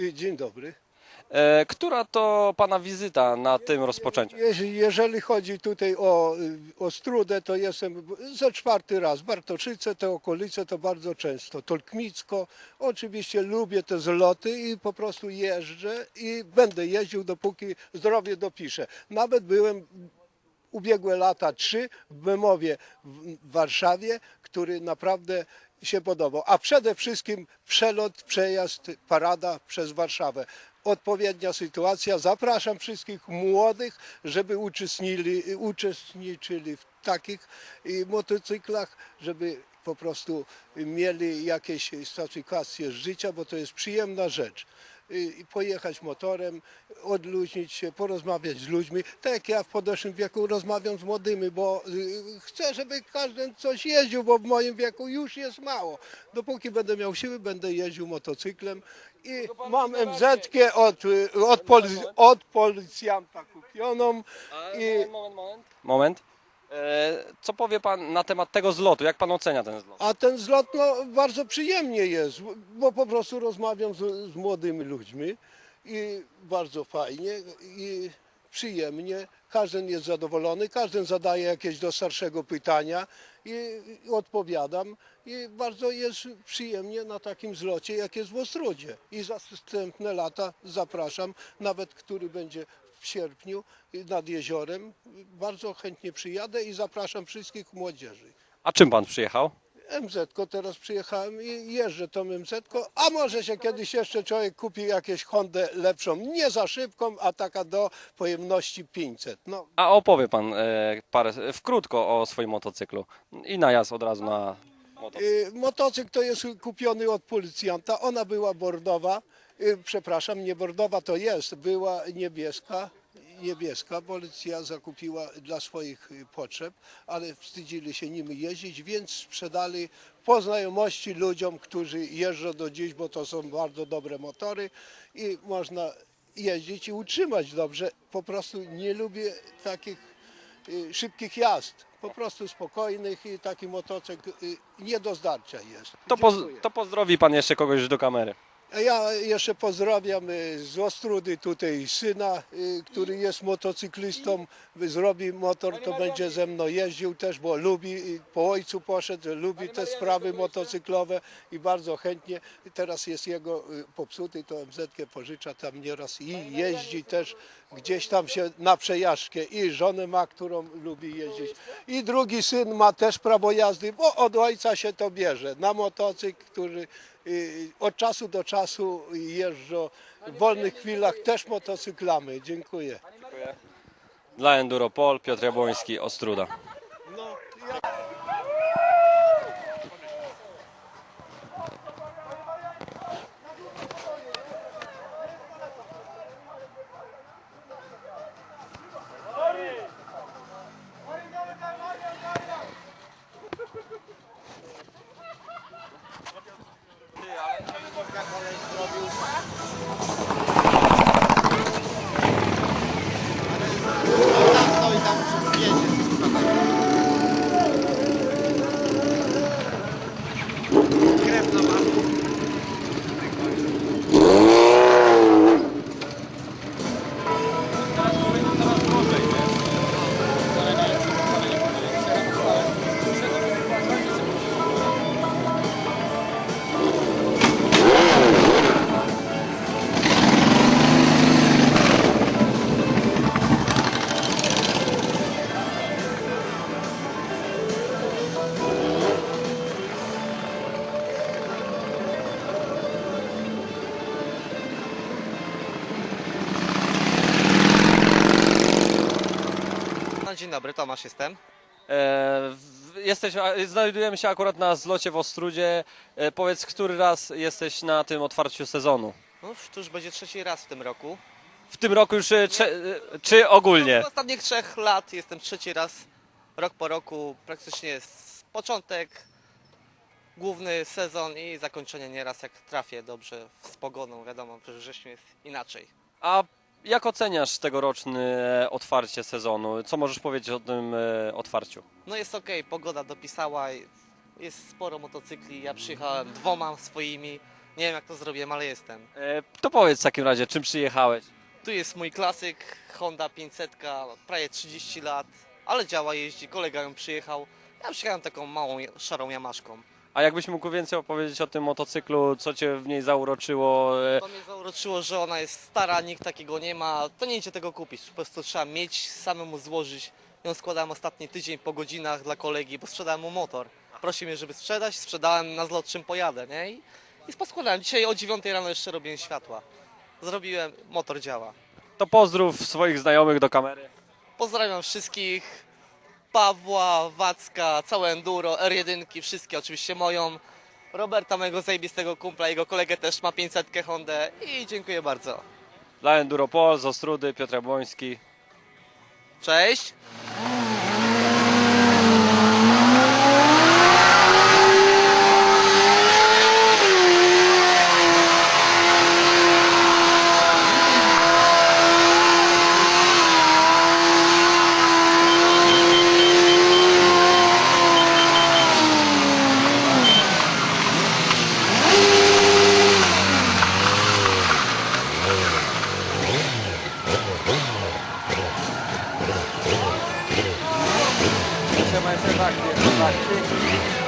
Y, Dzień dobry. E, która to Pana wizyta na tym rozpoczęciu? Jeśli, jeżeli chodzi tutaj o, y, o Strudę, to jestem ze czwarty raz. Bartoszyce, te okolice to bardzo często. Tolkmicko. Oczywiście lubię te zloty i po prostu jeżdżę i będę jeździł dopóki zdrowie dopiszę. Nawet byłem ubiegłe lata trzy w Bemowie w w Warszawie, który naprawdę się podobał. A przede wszystkim przelot, przejazd, parada przez Warszawę. Odpowiednia sytuacja. Zapraszam wszystkich młodych, żeby uczestnili, uczestniczyli w takich y, motocyklach, żeby po prostu mieli jakieś satysfakcje z życia, bo to jest przyjemna rzecz pojechać motorem, odluźnić się, porozmawiać z ludźmi. Tak jak ja w podeszłym wieku rozmawiam z młodymi, bo y, chcę, żeby każdy coś jeździł, bo w moim wieku już jest mało. Dopóki będę miał siły, będę jeździł motocyklem i mam MZ od, y, od, poli- od policjanta kupioną. I- Moment, moment. Moment. E, co powie Pan na temat tego zlotu? Jak Pan ocenia ten zlot? A ten zlot no, bardzo przyjemnie jest, bo po prostu rozmawiam z, z młodymi ludźmi i bardzo fajnie i przyjemnie. Każdy jest zadowolony, każdy zadaje jakieś do starszego pytania i, i odpowiadam. I bardzo jest przyjemnie na takim zlocie, jak jest w Ostrodzie. I za następne lata zapraszam, nawet który będzie w sierpniu nad jeziorem. Bardzo chętnie przyjadę i zapraszam wszystkich młodzieży. A czym Pan przyjechał? MZ-ko teraz przyjechałem i jeżdżę tą MZ-ko, a może się kiedyś jeszcze człowiek kupi jakieś Hondę lepszą, nie za szybką, a taka do pojemności 500. No, A opowie Pan e, parę, w krótko o swoim motocyklu i najazd od razu na motocykl. y, motocykl to jest kupiony od policjanta, ona była bordowa, przepraszam, nie bordowa to jest, była niebieska, niebieska, policja zakupiła dla swoich y, potrzeb, ale wstydzili się nimi jeździć, więc sprzedali po znajomości ludziom, którzy jeżdżą do dziś, bo to są bardzo dobre motory i można jeździć i utrzymać dobrze. Po prostu nie lubię takich y, szybkich jazd, po prostu spokojnych i taki motocykl y, nie do zdarcia jest. To, poz, Dziękuję. to pozdrowi Pan jeszcze kogoś do kamery. A Ja jeszcze pozdrawiam y, z Ostrudy tutaj syna, y, który jest motocyklistą. Zrobi motor, to będzie ze mną jeździł też, bo lubi, y, po ojcu poszedł, lubi te sprawy motocyklowe i bardzo chętnie. Teraz jest jego popsuty, to MZ pożycza tam nieraz i jeździ też gdzieś tam się na przejażdżkę i żonę ma, którą lubi jeździć. I drugi syn ma też prawo jazdy, bo od ojca się to bierze na motocykl, który od czasu do czasu jeżdżą w wolnych chwilach też motocyklami. Dziękuję. Dla Enduropol, Piotr Jabłoński, Ostruda. Dzień dobry, Tomasz jestem. E, w- jesteś, znajdujemy się akurat na zlocie w Ostrudzie. E, powiedz, który raz jesteś na tym otwarciu sezonu? No, to już będzie trzeci raz w tym roku. W tym roku już, e, cze, e, czy ogólnie? W ostatnich trzech lat jestem trzeci raz, rok po roku, praktycznie jest początek, główny sezon i zakończenie nieraz jak trafię dobrze z pogodą, wiadomo, że wrześniu jest inaczej. A jak oceniasz tegoroczne otwarcie sezonu? Co możesz powiedzieć o tym e, otwarciu? No jest ok, pogoda dopisała, jest sporo motocykli, ja przyjechałem dwoma swoimi, Nie wiem jak to zrobiłem, ale jestem. E, To powiedz w takim razie, czym przyjechałeś? Tu jest mój klasyk, Honda 500, prawie 30 lat, ale działa, jeździ, kolega ją przyjechał. Ja przyjechałem taką małą, szarą jamaszką. A jakbyś mógł więcej opowiedzieć o tym motocyklu, co cię w niej zauroczyło? E, To mnie zauroczyło, że ona jest stara, nikt takiego nie ma. To nie idzie tego kupić, po prostu trzeba mieć, samemu złożyć. Ją składałem ostatni tydzień po godzinach dla kolegi, bo sprzedałem mu motor. Prosił mnie, żeby sprzedać, sprzedałem na zlot czym pojadę, nie? I, i poskładałem. Dzisiaj o 9 rano jeszcze robiłem światła. Zrobiłem, motor działa. To pozdrów swoich znajomych do kamery. Pozdrawiam wszystkich. Pawła, Wacka, całe Enduro, R1, wszystkie oczywiście moją. Roberta, mojego zajebistego kumpla, jego kolegę też ma 500 Hondę i dziękuję bardzo. Dla Enduropol z Ostrudy, Piotr Jabłoński. Cześć! mais você vai aqui, você vai aqui.